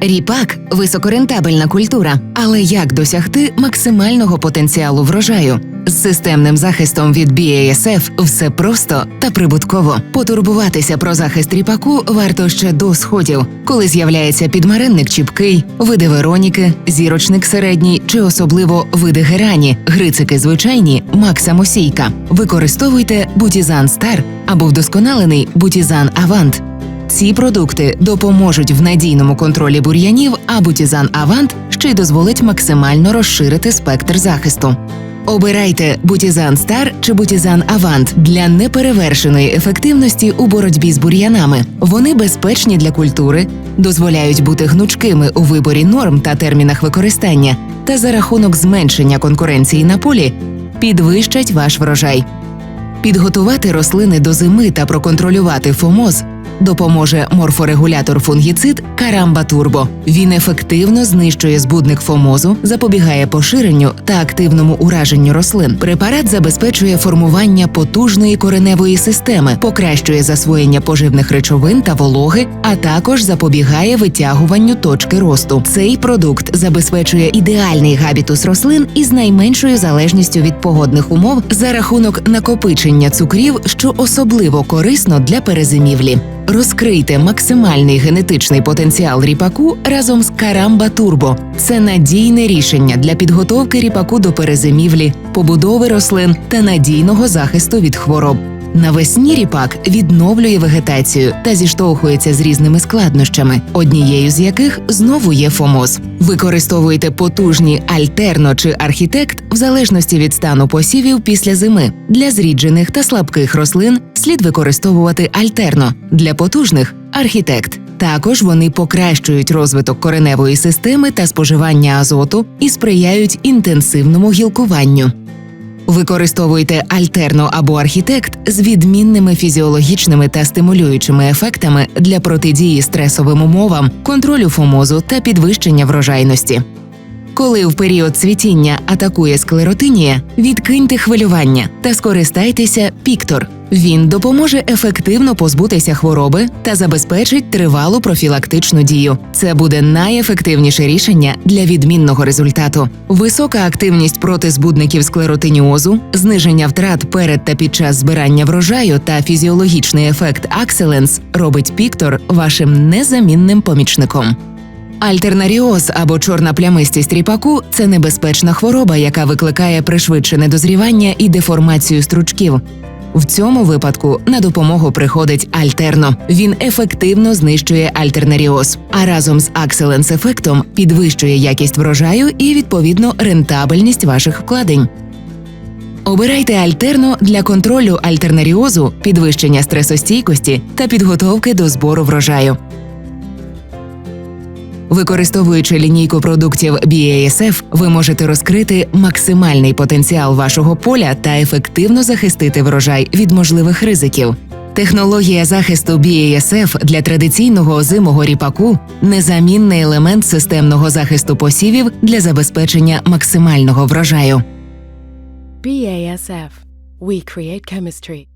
Ріпак високорентабельна культура, але як досягти максимального потенціалу врожаю? З системним захистом від BASF все просто та прибутково. Потурбуватися про захист ріпаку варто ще до сходів, коли з'являється підмаренник чіпкий, види Вероніки, зірочник середній чи особливо види герані, грицики звичайні, максамосійка. Використовуйте Бутізан Стар або вдосконалений Бутізан Авант. Ці продукти допоможуть в надійному контролі бур'янів, а Бутізан Авант ще й дозволить максимально розширити спектр захисту. Обирайте Бутізан Стар чи Бутізан Авант для неперевершеної ефективності у боротьбі з бур'янами. Вони безпечні для культури, дозволяють бути гнучкими у виборі норм та термінах використання, та за рахунок зменшення конкуренції на полі підвищать ваш врожай. Підготувати рослини до зими та проконтролювати фомоз допоможе морфорегулятор фунгіцид Карамба Турбо. Він ефективно знищує збудник фомозу, запобігає поширенню та активному ураженню рослин. Препарат забезпечує формування потужної кореневої системи, покращує засвоєння поживних речовин та вологи, а також запобігає витягуванню точки росту. Цей продукт забезпечує ідеальний габітус рослин із найменшою залежністю від погодних умов за рахунок накопичення цукрів, що особливо корисно для перезимівлі. Розкрийте максимальний генетичний потенціал ріпаку разом з Карамба Турбо. Це надійне рішення для підготовки ріпаку до перезимівлі, побудови рослин та надійного захисту від хвороб. Навесні ріпак відновлює вегетацію та зіштовхується з різними складнощами, однією з яких знову є фомоз. Використовуйте потужні альтерно чи архітект в залежності від стану посівів після зими. Для зріджених та слабких рослин слід використовувати альтерно, для потужних архітект. Також вони покращують розвиток кореневої системи та споживання азоту і сприяють інтенсивному гілкуванню. Використовуйте альтерно або архітект з відмінними фізіологічними та стимулюючими ефектами для протидії стресовим умовам, контролю фомозу та підвищення врожайності. Коли в період цвітіння атакує склеротинія, відкиньте хвилювання та скористайтеся Піктор. Він допоможе ефективно позбутися хвороби та забезпечить тривалу профілактичну дію. Це буде найефективніше рішення для відмінного результату. Висока активність проти збудників склеротиніозу, зниження втрат перед та під час збирання врожаю та фізіологічний ефект Акселенс робить Піктор вашим незамінним помічником. Альтернаріоз або чорна плямистість ріпаку це небезпечна хвороба, яка викликає пришвидшене дозрівання і деформацію стручків. В цьому випадку на допомогу приходить альтерно. Він ефективно знищує альтернаріоз, а разом з акселенс ефектом підвищує якість врожаю і відповідно рентабельність ваших вкладень. Обирайте альтерно для контролю альтернаріозу, підвищення стресостійкості та підготовки до збору врожаю. Використовуючи лінійку продуктів BASF, ви можете розкрити максимальний потенціал вашого поля та ефективно захистити врожай від можливих ризиків. Технологія захисту BASF для традиційного озимого ріпаку незамінний елемент системного захисту посівів для забезпечення максимального врожаю. BASF. We create chemistry.